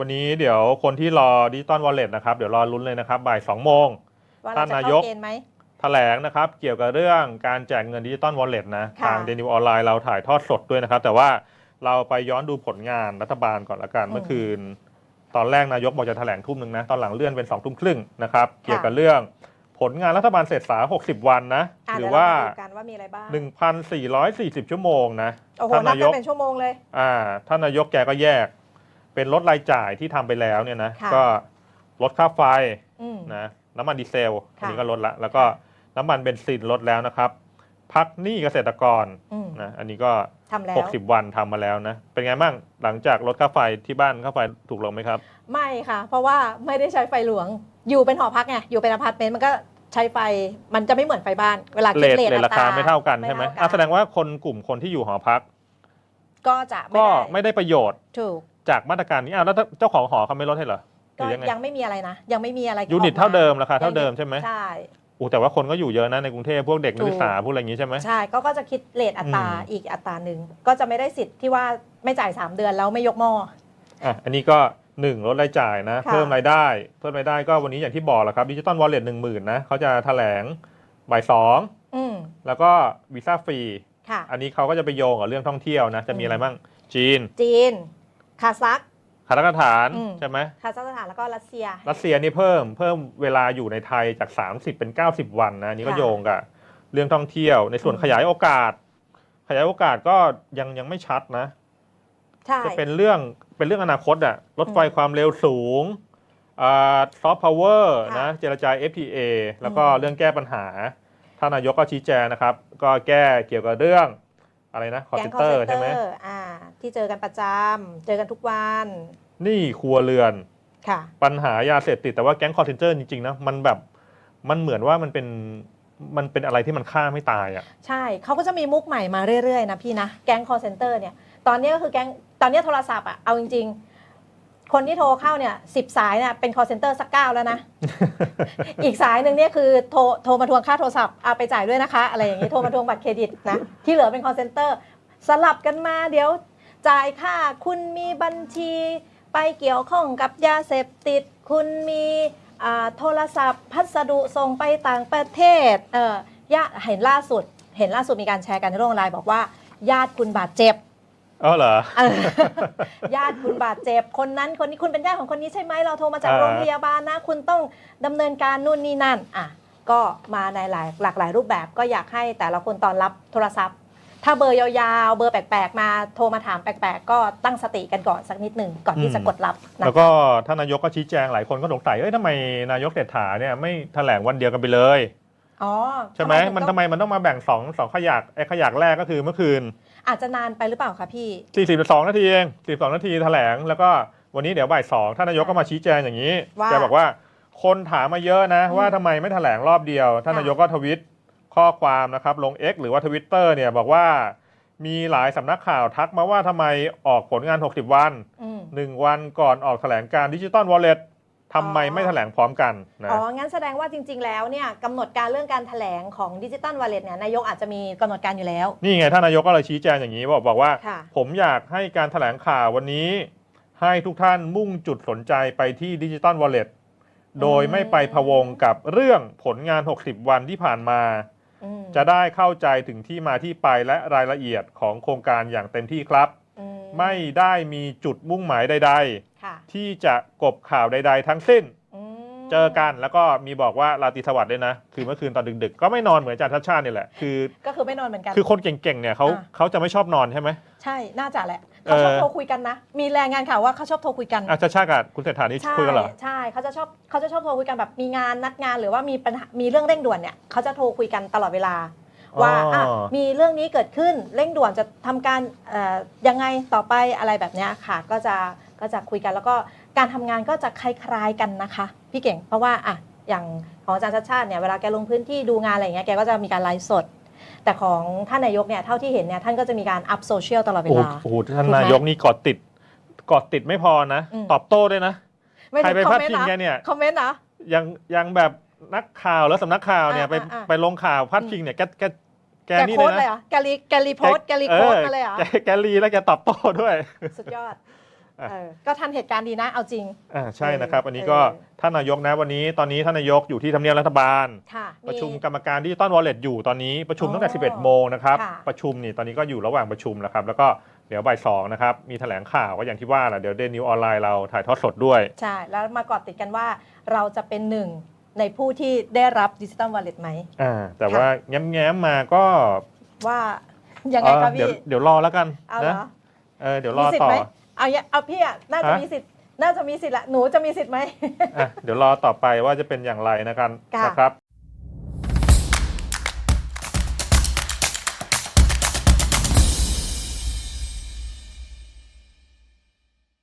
วันนี้เดี๋ยวคนที่รอดิจิตอลวอลเล็ตนะครับ เดี๋ยวรอลุ้นเลยนะครับบ่าย2โมง ว่าท่าเรานจะนายเข้าก เกณฑ์ไหม แถลงนะครับเกี่ยวกับเรื่องการแจกเงินดิจิตอลวอลเล็ตนะค่ะ ทางเดนิวออนไลน์เราถ่ายทอดสดด้วยนะครับ แต่ว่าเราไปย้อนดูผลงานรัฐบาลก่อนละกันอืมเมื่อคืน ตอนแรกนายกบอกจะแถลงทุ่มหนึ่งนะ ตอนหลังเลื่อนเป็น2องทุ่มครึ่งนะครับ เกี่ยวกับเรื่องผลงานรัฐบาลเสร็จสา60 วันนะอะหรืเดี๋อยวว่าเรามาดูกันว่ามีอะไรบ้าง1,440 ชั่วโมงนะโอ้โหท่านนับนายกันกเป็นชั่วโมงเลย อ่าท่านนายกแกก็แยก เป็นลดรายจ่ายที่ทำไปแล้วเนี่ยนะค่ะก็ลดค่าไฟอืม นะน้ำมันดีเซลค่ะอันนี้ก็ลดละแล้วก็น้ำมันเบนซินลดแล้วนะครับ พักหนี้เกษตรกรอืมนะอันนี้ก็ ทำแล้ว 60 วันทำมาแล้วนะ เป็นไงบ้างหลังจากลดค่าไฟที่บ้านค่าไฟถูกลงไหมครับ ไม่ค่ะ เพราะว่าไม่ได้ใช้ไฟหลวง อยู่เป็นหอพักไง อยู่เป็นอพาร์ตเมนต์มันก็ใช้ไฟ มันจะไม่เหมือนไฟบ้าน เวลาเลคิดทเลทเลทราคาไม่เท่ากันใช่ไหมเท่าอะแสดงว่าคนกลุ่มคนที่อยู่หอพัก ก็จะไม่ก็ได้ไม่ได้ประโยชน์ ถูก จากมาตรการนี้อ้าวแล้วเจ้าของหอเขาไม่ลดให้เหรอหก็รือยังไงยังไม่มีอะไรนะ ยังไม่มีอะไรยูนิตออกเท่าเดิมราคายังเท่าเดิมใช่ไหมใช่ อู้แต่ว่าคนก็อยู่เยอะนะในกรุงเทพพวกเด็กนักศึกษาพวกอะไรอย่างนี้ใช่ไหม ใช่ก็ก็จะคิดเลทอัตราอืม อีกอัตราหนึ่งก็จะไม่ได้สิทธิ์ที่ว่าไม่จ่าย 3 เดือนแล้วไม่ยกหม้อ อะอันนี้ก็หนึ่งลดรายจ่ายนะ ค่ะ เพิ่มรายได้ เพิ่มรายได้ก็วันนี้อย่างที่บอกแหละครับดิจิตอลวอลเล็ตหนึ่งหมื่นนะเขาจะแถลงบ่ายสองอืมแล้วก็วีซ่าฟรีค่ะ อันนี้เขาก็จะไปโยงกับเรื่องท่องเที่ยวนะจะมีอะไรบ้างจีนจีน คาซัคคาซัคสถานอืม ใช่ไหมคาซัคสถานแล้วก็รัสเซีย รัสเซียนี่เพิ่มเพิ่มเวลาอยู่ในไทยจาก 30 เป็น 90 วันนะอันนี่ก็ค่ะโยงกับเรื่องท่องเที่ยว ในส่วนอืม ขยายโอกาส ขยายโอกาสก็ยังยังไม่ชัดนะ ใช่ จะเป็นเรื่องเป็นเรื่องอนาคตอะรถไฟอืมความเร็วสูงซอฟต์พาวเวอร์ค่ะนะเจรจา FTA แล้วก็อืม เรื่องแก้ปัญหาท่านนายกก็ชี้แจงนะครับ ก็แก้เกี่ยวกับเรื่องอะไรนะคอร์แก๊เซงนคอเตอร์ร์เซนเตใช่ไหมอร์อ่า ที่เจอกันประจำเจอกันทุกวันหนี่ครัวเรือน ค่ะ ปัญหายาเสพติดแต่ว่าแก๊งคอร์เซนเตอร์จริงๆนะมันแบบมันเหมือนว่ามันเป็นมันเป็นอะไรที่มันฆ่าไม่ตายอะใช่เขาก็จะมีมุกใหม่มาเรื่อยๆนะพี่นะ แก๊ง call center เนี่ย ตอนนี้ก็คือแก๊ง ตอนนี้โทรศัพท์อะเอาจริง ๆ คนที่โทรเข้าเนี่ยสิบสายเนี่ยเป็น call center สักเก้าแล้วนะ อีกสายหนึ่งเนี่ยคือโทรโทรมาทวงค่าโทรศัพท์เอาไปจ่ายด้วยนะคะ อะไรอย่างนี้ โทรมาทวงบัตรเครดิตนะ ที่เหลือเป็น call center สลับกันมาเดี๋ยว จ่ายค่าคุณมีบัญชี ไปเกี่ยวข้องกับยาเสพติด คุณมีอ่าโทรศัพท์ พัสดุส่งไปต่างประเทศเออยะเห็นล่าสุด เห็นล่าสุดมีการแชร์กันในโลกออนไลน์บอกว่า ญาติคุณบาดเจ็บเออเหรอเออญาติคุณบาดเจ็บคนนั้นคนนี้คุณเป็นญาติของคนนี้ใช่ไหมเราโทรมาจากอ่าโรงพยาบาลนะ คุณต้องดำเนินการนู่นนี่นั่นอะก็มาในหลายหลากหลายรูปแบบก็อยากให้แต่ละคนตอนรับโทรศัพท์ ถ้าเบอร์ยาวๆ เบอร์แปลกๆ มาโทรมาถามแปลกๆ ก็ตั้งสติกันก่อนสักนิดหนึ่งก่อนที่จะกดรับนะแล้วก็ท่านนายกก็ชี้แจงหลายคนก็สงสัยเอ้ยทำไมนายกเศรษฐาเนี่ยไม่แถลงวันเดียวกันไปเลย อ๋อใช่ไหมถึงมันต้ทำองไมมันต้องมาแบ่งสองสองขยักไอ้ขยักแรกก็คือเมื่อคืน อาจจะนานไปหรือเปล่าคะพี่ 42 นาทีเอง42 นาทีแถลง แล้วก็วันนี้เดี๋ยวบ่ายสองท่านนายกก็มาชี้แจงอย่างนี้ว่า แกบอกว่าคนถามมาเยอะนะอืมว่าทำไมไม่แถลงรอบเดียว ท่านค่ะนายกก็ทวิต ข้อความนะครับลง X หรือว่าทวิตเตอร์เนี่ยบอกว่ามีหลายสำนักข่าวทักมาว่าทำไมออกผลงาน 60 วันอืม1วันก่อนออกแถลงการดิจิตอลวอลเล็ตทำไมอ๋อไม่แถลงพร้อมกันนะอ๋อ งั้นแสดงว่าจริง ๆ แล้วเนี่ยกำหนดการเรื่องการแถลงของดิจิตอลวอลเล็ตเนี่ยนายกอาจจะมีกำหนดการอยู่แล้ว นี่ไงท่านนายกก็เลยชี้แจงอย่างนี้บอกบอกว่าค่ะผมอยากให้การแถลงข่าววันนี้ ให้ทุกท่านมุ่งจุดสนใจไปที่ดิจิตอลวอลเล็ตโดยไม่ไปพะวงกับเรื่องผลงาน 60 วันที่ผ่านมาอืม จะได้เข้าใจถึงที่มาที่ไปและรายละเอียดของโครงการอย่างเต็มที่ครับอืไม่ได้มีจุดมุ่งหมายใดค่ะๆที่จะกบข่าวใด ๆ ทั้งสิ้นอืมเจอกันแล้วก็มีบอกว่าราตรีสวัสดิ์ด้วยนะ คือเมื่อคืนตอนดึกๆ ก็ไม่นอนเหมือนอาจารย์ชัดชาตินี่แหละคือ ก็คือไม่นอนเหมือนกัน คือคนเก่งๆเนี่ยเขาอ่าเขาจะไม่ชอบนอนใช่ไหมใช่ น่าจะแหละเขาชอบเออโทรคุยกันนะ มีรายงานข่าวว่าเขาชอบโทรคุยกันอาจารย์ชาติกับคุณเศรษฐานี่ใช่คุยกันเหรอใช่ เขาจะชอบเขาจะชอบโทรคุยกันแบบมีงานนัดงานหรือว่ามีปัญหามีเรื่องเร่งด่วนเนี่ยเขาจะโทรคุยกันตลอดเวลา ว่าอ๋ออะมีเรื่องนี้เกิดขึ้นเร่งด่วนจะทำการเอ่อยังไงต่อไปอะไรแบบเนี้ยค่ะ ก็จะก็จะคุยกันแล้วก็การทำงานก็จะคล้ายๆกันนะคะ พี่เก่งเพราะว่าอะอย่างของอาจารย์ชาติชาติเนี่ยเวลาแกลงพื้นที่ดูงานอะไรอย่างเงี้ยแกก็จะมีการไลฟ์สด แต่ของท่านนายกเนี่ยเท่าที่เห็นเนี่ยท่านก็จะมีการอัพโซเชียลตลอดเวโอ้โหลา โอ้โหท่านนายกนี่กอดติดกอดติดไม่พอนะ อืม ตอบโต้ด้วยนะไม่ ใครถึไปงคอพามดเมนพิต์งนะแกเนี่ยคอมเมนต์นะยังยังแบบนักข่าวแล้วสำนักข่าวเนี่ยอ่าไปอ่าอ่าไปลงข่าวพาดพิงเนี่ยแกแกแกแกนี่โพเลสยต์เลยนะเหรอแกรีแกรีโพสต์แกรีโพสต์มาเลยเหรอแกแกรีแล้วแกตอบโต้ด้วย สุดยอดอะเออก็ทันเหตุการณ์ดีนะเอาจริงอ่าใช่นะครับ อันนี้ก็เออท่านนายกนะวันนี้ตอนนี้ท่านนายกอยู่ที่ทำเนียบรัฐบาลค่ะประชุมกรรมการดิจิตอลวอลเล็ตอยู่ตอนนี้ประชุมตั้งแต่อ๋อ11 โมงนะครับค่ะประชุมนี่ตอนนี้ก็อยู่ระหว่างประชุมนะครับ แล้วก็ เดี๋ยวบ่ายสองนะครับ มีแถลงข่าวก็อย่างที่ว่าแหละเดี๋ยวเดนิวออนไลน์เราถ่ายทอดสดด้วย ใช่ แล้วมากอดติดกันว่าเราจะเป็นหนึ่งในผู้ที่ได้รับดิจิตอลวอลเล็ตไหมอ่าแต่ว่าแง้มๆมาก็ว่ายังไงครับเดี๋ยวพี่เดี๋ยวรอแล้วกันเอาเหรนะอเออเดี๋ยวรมีอสิทต่ธิ์อ ไหมเอาอย่าเอาพี่อะน่าจะฮะ มีสิทธิ์น่าจะมีสิทธิ์ละหนูจะมีสิทธิ์ไหม อะเดี๋ยวรอต่อไปว่าจะเป็นอย่างไรนะครับค่ะ นะครับ